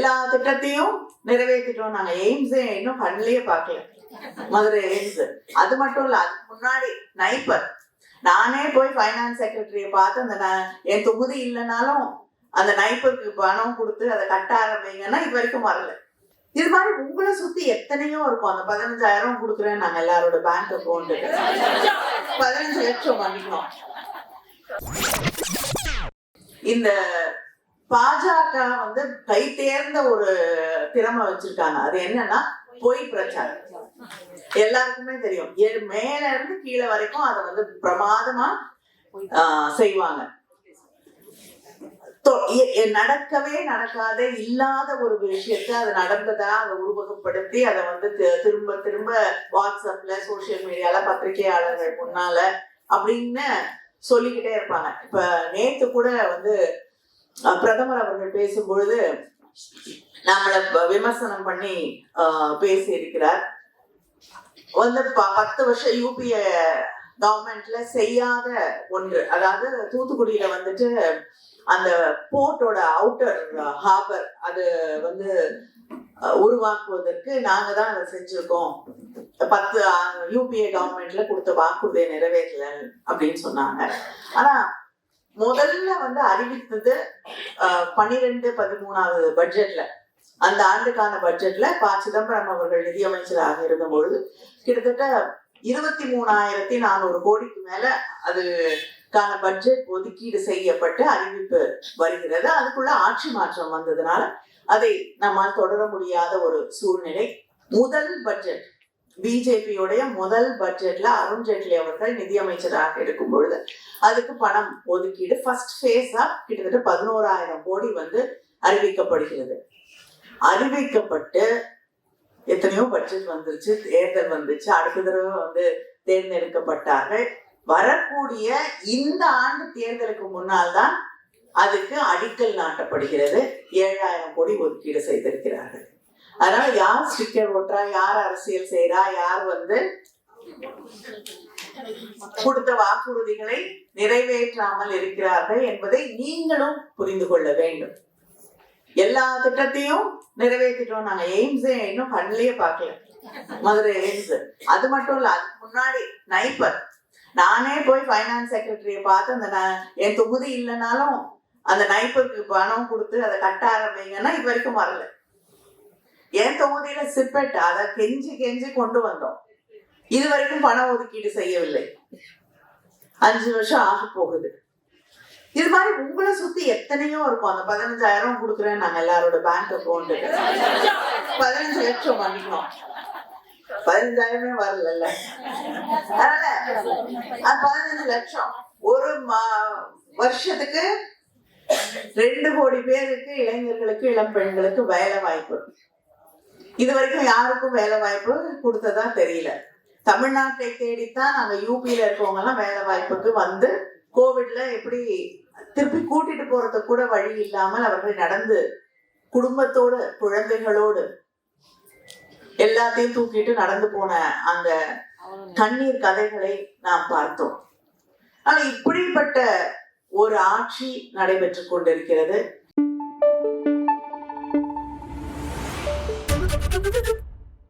எல்லா திட்டத்தையும் நிறைவேற்றிட்டோம். நாங்க எய்ம்ஸே இன்னும் கண்ணிலேயே பார்க்கல. மதுரை எய்ம்ஸ். அது மட்டும் இல்ல அதுக்கு முன்னாடி நைப்பர். நானே போய் ஃபைனான்ஸ் செக்ரட்டரியை பார்த்து அந்த என் தொகுதி இல்லைனாலும் அந்த நைப்பருக்கு பணம் கொடுத்து அதை கட்ட ஆரம்பிங்கன்னா இது வரைக்கும் வரல. இது மாதிரி உங்களை சுத்தி எத்தனையோ இருக்கும். அந்த பதினஞ்சாயிரம் கொடுக்குறேன் நாங்க எல்லாரோட பேங்க் அக்கௌண்ட் பதினஞ்சு லட்சம் பண்ணிக்கணும் இந்த பாஜக வந்து கை தேர்ந்த ஒரு திறமை வச்சிருக்காங்க. அது என்னன்னா பொய் பிரச்சாரம். எல்லாருக்குமே தெரியும். மேல இருந்து கீழே வரைக்கும் அதை வந்து பிரமாதமா செய்வாங்க. எ- நடக்கவே நடக்காத இல்லாத ஒரு விஷயத்த அது நடந்ததா அதை உருவகப்படுத்தி அதை வந்து திரும்ப திரும்ப வாட்ஸ்அப்ல சோசியல் மீடியால பத்திரிகையாளர்கள் முன்னால அப்படின்னு சொல்லிக்கிட்டே இருப்பாங்க. இப்ப நேத்து கூட வந்து பிரதமர் அவர்கள் பேசும்பொழுது நம்மளை விமர்சனம் பண்ணி பேசி இருக்கிறார் வந்து ப- பத்து வருஷம் யூபிஏ கவர்மெண்ட்ல செய்யாத ஒன்று அதாவது தூத்துக்குடியில வந்துட்டு அந்த போர்ட்டோட அவுட்டர் ஹார்பர் அது வந்து உருவாக்குவதற்கு நாங்க தான் அதை செஞ்சிருக்கோம். பத்து யூபிஏ கவர்மெண்ட்ல கொடுத்த வாக்குறுதியை நிறைவேறல அப்படின்னு சொன்னாங்க. ஆனா முதல்ல வந்து அறிவித்தது பன்னிரெண்டு பதிமூணாவது பட்ஜெட்ல அந்த ஆண்டுக்கான பட்ஜெட்ல ப சிதம்பரம் அவர்கள் நிதியமைச்சராக இருந்தபொழுது கிட்டத்தட்ட இருபத்தி மூணாயிரத்தி நானூறு கோடிக்கு மேல அதுக்கான பட்ஜெட் ஒதுக்கீடு செய்யப்பட்டு அறிவிப்பு வருகிறது. அதுக்குள்ள ஆட்சி மாற்றம் வந்ததுனால அதை நம்மால் தொடர முடியாத ஒரு சூழ்நிலை. முதல் பட்ஜெட் பிஜேபியுடைய முதல் பட்ஜெட்ல அருண் ஜேட்லி அவர்கள் நிதியமைச்சராக இருக்கும் பொழுது அதுக்கு பணம் ஒதுக்கீடு ஃபர்ஸ்ட் ஃபேஸா கிட்டத்தட்ட பதினோராயிரம் கோடி வந்து அறிவிக்கப்படுகிறது. அறிவிக்கப்பட்டு எத்தனையோ பட்ஜெட் வந்துருச்சு தேர்தல் வந்துச்சு அடுத்த தடவை வந்து தேர்ந்தெடுக்கப்பட்டார்கள். வரக்கூடிய இந்த ஆண்டு தேர்தலுக்கு முன்னால் தான் அதுக்கு அடிக்கல் நாட்டப்படுகிறது. ஏழாயிரம் கோடி ஒதுக்கீடு செய்திருக்கிறார்கள். அதனால யார் ஸ்டிக்கர் ஓட்டுறா யார் அரசியல் செய்யறா யார் வந்து கொடுத்த வாக்குறுதிகளை நிறைவேற்றாமல் இருக்கிறார்கள் என்பதை நீங்களும் புரிந்து கொள்ள வேண்டும். எல்லா திட்டத்தையும் நிறைவேற்றிட்டோம். நாங்க எய்ம்ஸே இன்னும் கண்ணிலேயே பார்க்கல. மதுரை எய்ம்ஸ். அது மட்டும் இல்ல அதுக்கு முன்னாடி நைப்பர். நானே போய் ஃபைனான்ஸ் செக்ரட்டரியை பார்த்து அந்த ந- என் தொகுதி இல்லைனாலும் அந்த நைப்பருக்கு பணம் கொடுத்து அதை கட்ட ஆரம்பிங்கன்னா இது வரைக்கும் வரல. என் தொகுதியில சிப்பெட் அதை கெஞ்சி கெஞ்சி கொண்டு வந்தோம். இது வரைக்கும் பண ஒதுக்கீடு செய்யவில்லை. அஞ்சு வருஷம் ஆக போகுது. இது மாதிரி உங்களை சுத்தி எத்தனையோ இருக்கும். அந்த பதினஞ்சாயிரம் கொடுக்குறேன் நாங்க எல்லாரோட பேங்க் அக்கௌண்ட் பதினஞ்சு லட்சம் பண்ணிக்கணும் பதினஞ்சாயிரமே வரல அதனால பதினஞ்சு லட்சம். ஒரு மா- வருஷத்துக்கு ரெண்டு கோடி பேருக்கு இளைஞர்களுக்கு இளம் பெண்களுக்கு வேலை வாய்ப்பு. இது வரைக்கும் யாருக்கும் வேலை வாய்ப்பு கொடுத்ததா தெரியல. தமிழ்நாட்டை தேடித்தான் நாங்க யூபியில இருக்கவங்க எல்லாம் வேலை வாய்ப்புக்கு வந்து கோவிட்ல எப்படி திருப்பி கூட்டிட்டு போறதுக்கு கூட வழி இல்லாமல் அவர்கள் நடந்து குடும்பத்தோடு குழந்தைகளோடு எல்லாத்தையும் தூக்கிட்டு நடந்து போன அந்த கண்ணீர் கதைகளை நாம் பார்த்தோம். ஆனா இப்படிப்பட்ட ஒரு ஆட்சி நடைபெற்று கொண்டிருக்கிறது. Thank you.